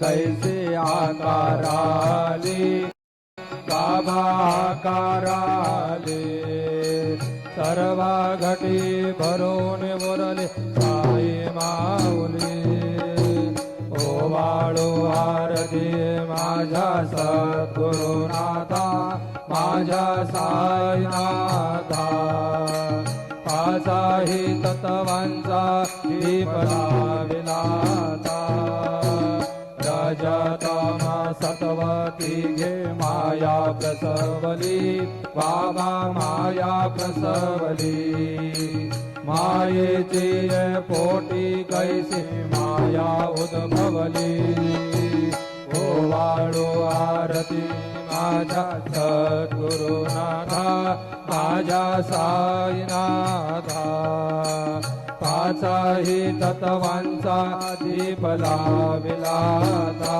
कैसे आकाराले बाबा आकाराले सर्वा घटी भरून मुरले साई माऊली। ओवाळो आरती माझ्या सद्गुरुनाथा माझ्या साईनाथा। पाचाही तत्वांचा दीपला विला रजतमा सतवती घे माया प्रसवली बाबा माया प्रसवली. मायेची पोटी कैसी माया उद्भवली. ओ वाळू आरती माझ्या सद्गुरुनाथा माझ्या साईनाथा. पाचाही तत्वांचा दीपला विलाता.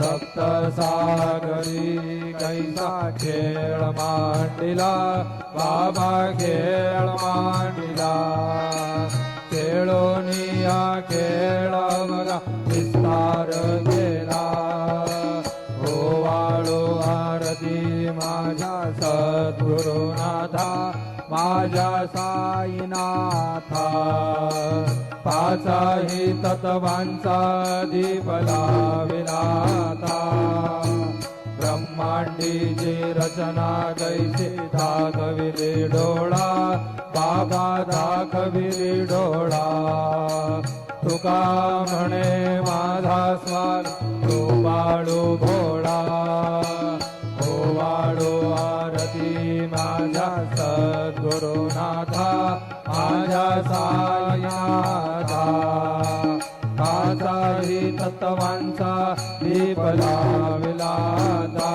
सप्त सागरी कैसा खेळ मांडिला बाबा खेळ मांडिला. खेळोनिया खेळ बघा विस्तार केला. हो वाळो आरती माझ्या सद्गुरुनाथा माझ्या साईनाथा पाचाही तत्वांचा दीपला विनाथा ब्रह्मांडीची रचना कैसे दाखविले डोळा बाबा दाखविले डोळा. तुका म्हणे माझा स्वार तू बाळू भोळा सद्गुरुनाथा माझ्या सायाधा काचाही तत्वांचा दीपला विलाता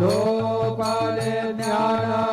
लोकाले ज्ञान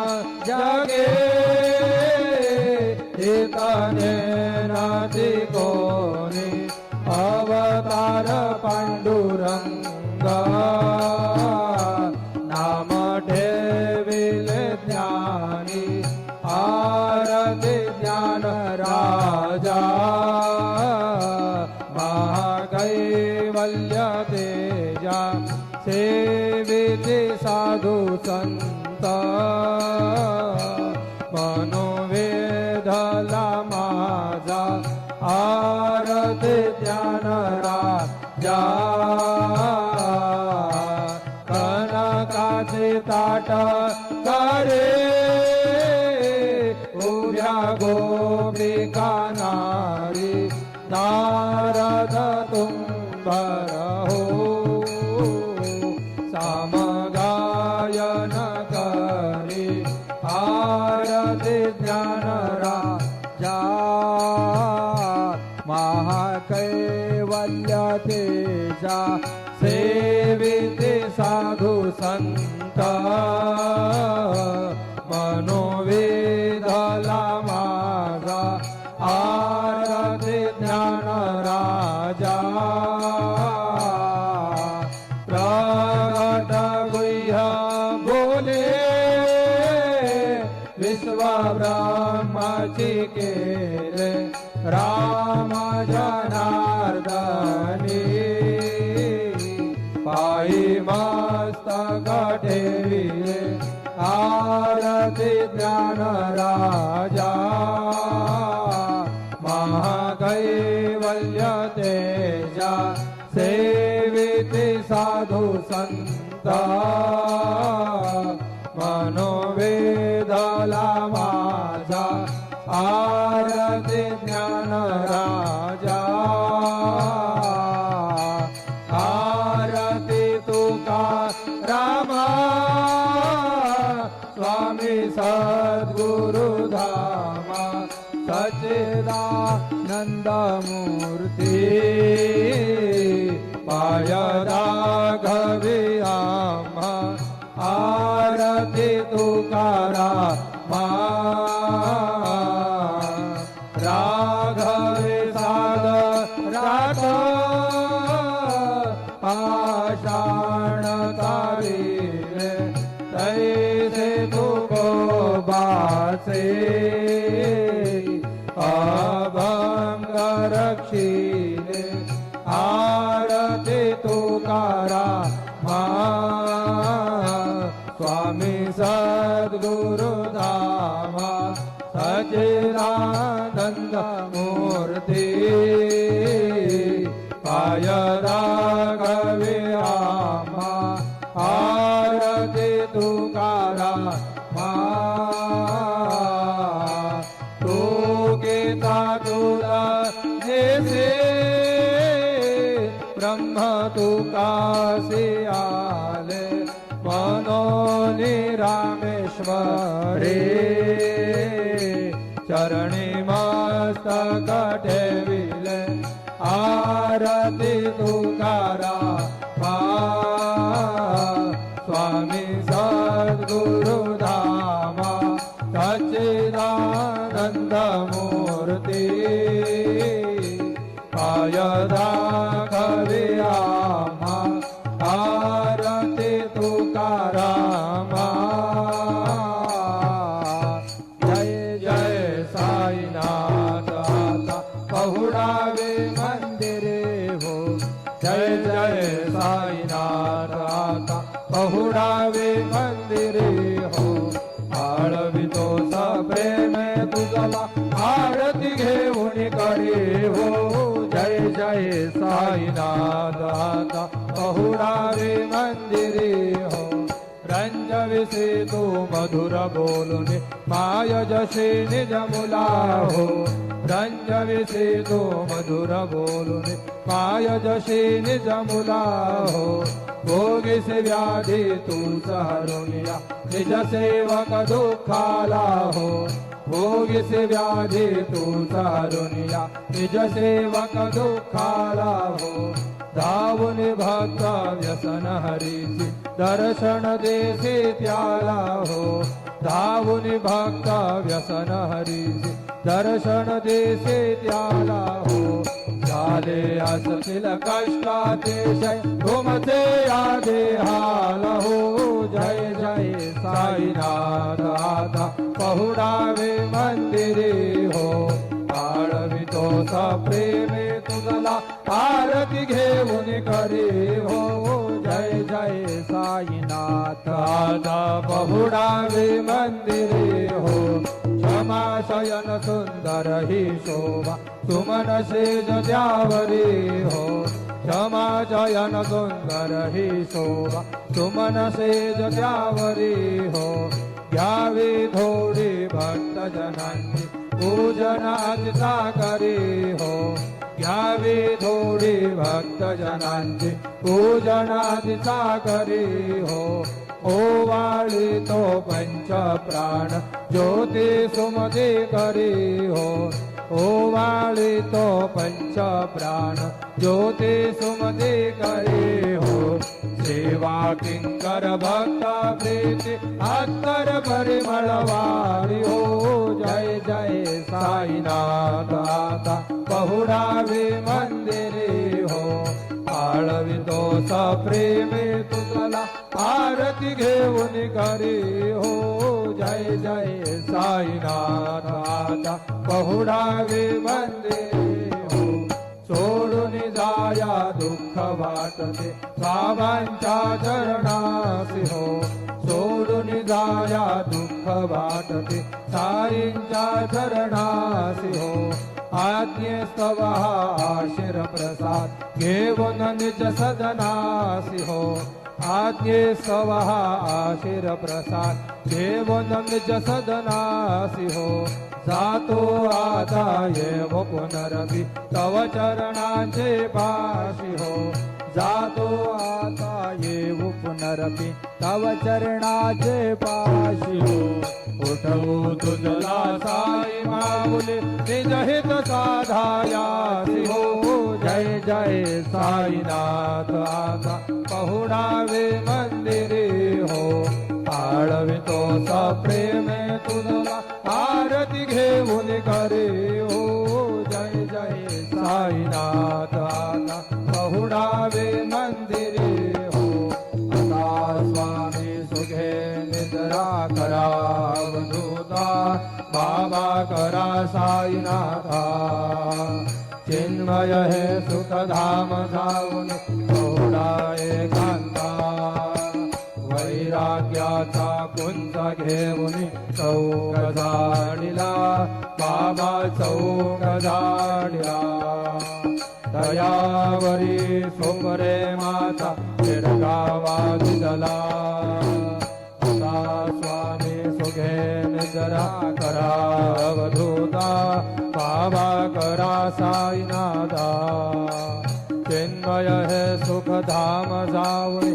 साधू संता मनोवेधला माझा आरत ज्ञान राजा कनकाचे ताट करे उभ्या गोपिका नारी. ना सामगायन करी आरती ज्ञान राजा महाकैवल्य तेजा सेविते साधू संत मनो बोले विश्वा ब्रह्माची केले राम जनार्दनी पायी मस्तक ठेविले आरती ज्ञान राजा. महाकैवल्य तेजा सेविते साधु संता. মানবে તે તુકારા स्वामी सद्गुरु धामा सचिदानंद मूर्ती पाय राघवे आमा आरती तुकारा मा तू गीता तुला जेसे ब्रह्म तुकासे रामेश्वरे चरणी मस्तक ठेविले आरती तुकारा मा स्वामी सद्गुरु धामा सच्चिदानंद पायदा साईनाथ आता पहुडावे मंदिरे हो रंजविसे तो मधुर बोलुने माय जसे निज मुलाहो। हो रंजविसे तो मधुर बोलुने माय जसे निज मुलाहो। भोगिसे व्याधी तू सहरुनिया निज सेवक दुःखाला हो भोगिसे व्याधी तू सहरुनिया निज सेवक दुःखाला हो धावून भक्त व्यसन हरीची दर्शन देसी त्याला हो. धावून भक्त व्यसन हरीची दर्शन देसी त्याला हो. झाले असतील कष्टातिशय तुमचे आधे हाल हो. जय जय साईनाथ आता पहुडावे मंदिरे हो. आळवितो सा प्रेमे तुझला आरती घेऊन करे हो, हो जय जय साईनाथ. आता बहुडावे मंदिरे हो. क्षमा शयन सुंदर ही शोभा. सुमन शेज द्यावरे हो. क्षमा शयन सुंदर ही शोभा. सुमन शेज द्यावरे हो. घ्यावे थोडी भक्त जनांची पूजनाचा करे हो घ्यावे थोडी भक्त जनांची पूजनाचा करे हो ओवाळी तो पंच प्राण ज्योती सुमती करे हो ओवाळी तो पंच प्राण ज्योती सुमती करे हो सेवा किंकर भक्ता प्रीति अत्तर परिमलवारी हो जय जय साईनाथ आता पहुडावे मंदिरे हो आळवितो स प्रेमे तुझला आरती घेऊन करी हो जय जय साईनाथ आता पहुडावे मंदिरे हो सोडून जाया दुःख वाटते बाबांच्या चरणासी हो. सोडून जाया दुःख वाटते साईंच्या चरणासी हो. आज्ञेस्तव आशिर प्रसाद घेऊन निज सदनासी हो. आज्ञेस्तव आशिर प्रसाद। देव निज हो। जातो आता येव पुनरपि तव चरणाचे पाशी हो। जातो आता ये पुनरपी तव चरणाचे पाशिओ हो उठवू तुझला साई माऊली निज हित साधाया हो जय जय साईनाथ आता पहुडावे मंदिरे हो. आळवितो स प्रेमे तुझला आरती घेऊन करे हो अहुडा वि मन्दिरे स्वामी सुखे निद्रा करावनुता बाबा करा करायनाता चिन्मय हे सुखधाम वैराग्याचा कुंज घेऊन चौक झाडिला बाबा चौक झाडिला दयावरी सोमरे माता शिरगावा वाजला स्वामी सुखे निजरा करा अवधूता बाबा करा साईनादा चिन्मय हे सुखधाम जाऊन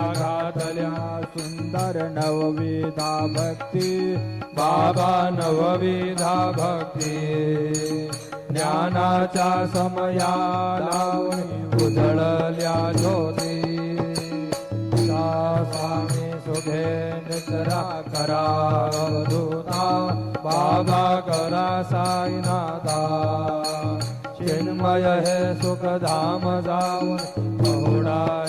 घातल्या घातल्या सुंदर नवविधा भक्ती बाबा नवविधा भक्ती. ज्ञानाच्या समया लावून उजळल्या ज्योती. सा स्वामी सुखे निद्रा करा अवधूता बाबा करा साईनाथा. चिन्मय हे सुखधाम जाऊन बहुडा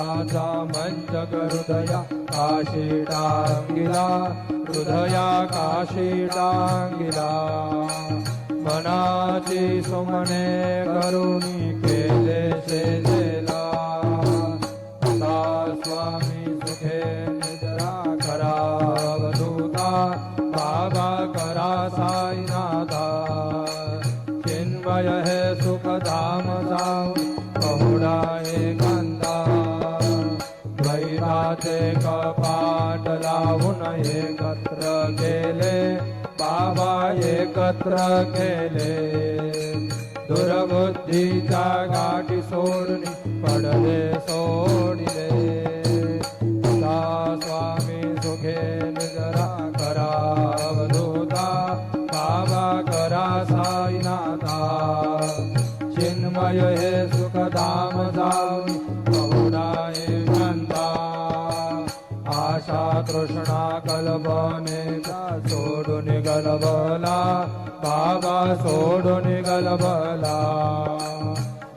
एकांता भावार्थाचा मंच हृदया काशी हृदया काशी मनाची सुमने करुणी केले वैराचे कपाट लावून एकत्र केले? बाबा एकत्र केले. दुर्बुद्धीच्या गाठी सोडून पडले सोडिले. सदा स्वामी सुखे निजरा करा अवधूता बाबा करा साईनाथा. चिन्मय हे कृष्णा तृष्णा सोडून गलबला बाबा सोडून गलबला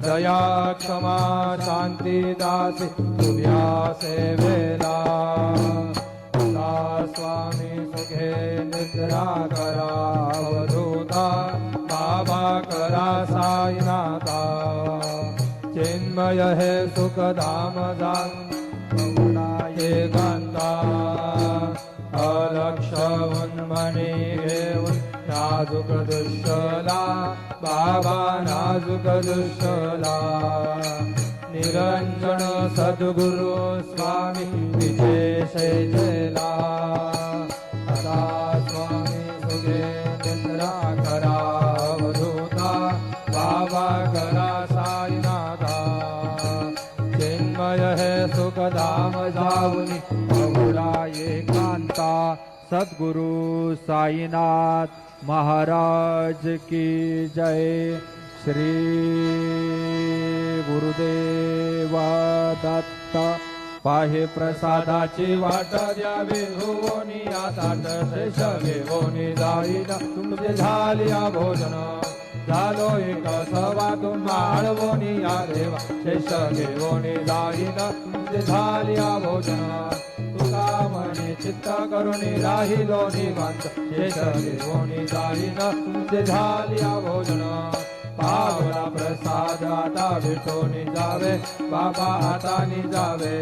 दया क्षमा शांती दासी तुझ्या सेवेला. सदा स्वामी सुखे निद्रा करा अवधूता बाबा करा साईनाथा. चिन्मय हे सुखधाम जा एकांता अलक्ष उन्मनी घेऊन नाजूक दुष्टला बाबा नाजूक दुष्टला. निरंजन सद्गुरु स्वामी विशेष सुखधाम जाऊनी बहुला एकांता सद्गुरु साईनाथ महाराज की जय। श्री गुरुदेवा दत्त पाहे प्रसादाची वाट द्यावे होनी आता शेष होनी जाईना तुमचे झाली भोजन झालो एक सवा तुम्हा आळवणी या देवा शेष घेवोनी जाईना. तुमचे झालिया भोजन. तुका म्हणे चित्त करुणी राहिलो निवांत. शेष घेऊनी जाईना. तुमचे झालिया भोजन. पावला प्रसाद आता भेटून जावे. बाबा हातानी जावे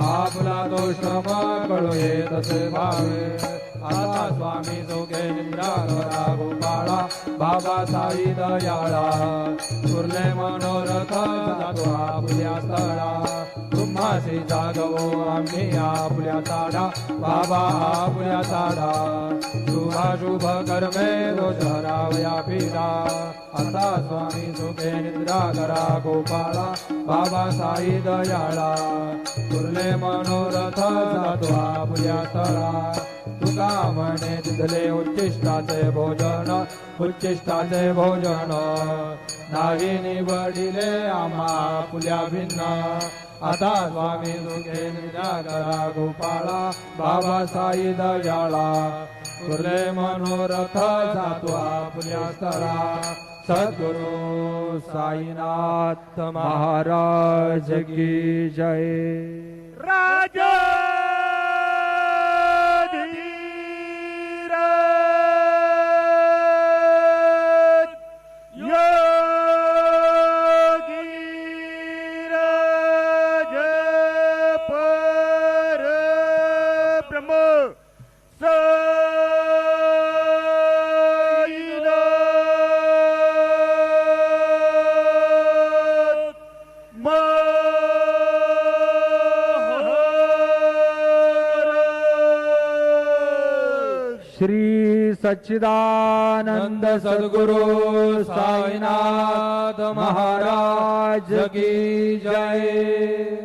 आपला दोष मा कळू तसे भावे. आता स्वामी जोगे गोपाळा बाबा साई दयाळा. सुरले मनोरथ जातो आपल्या स्थळा. तुम्हासी जागवो आम्ही आपल्या ताडा बाबा आपल्या ताडा. शुभाशुभ कर्मे दोष पिरा आता स्वामी सुखेंद्रा करा गोपाळा बाबा साई दयाळा. तुरले मनोरथ जातो आपल्या तळा. तुका म्हणे तिथले उच्चिष्टाचे भोजन उच्चिष्टाचे भोजन. नाही निवडिले आम्हा पुल्या भिन्न. आता स्वामी सुखे निरागरा गोपाळा बाबा साई दयाळा. तुले मनोरथ जातो आपल्या स्थळा सद्गुरु साईनाथ महाराज की जय. राजा! सच्चिदानंद सद्गुरु साईनाथ महाराज की जय।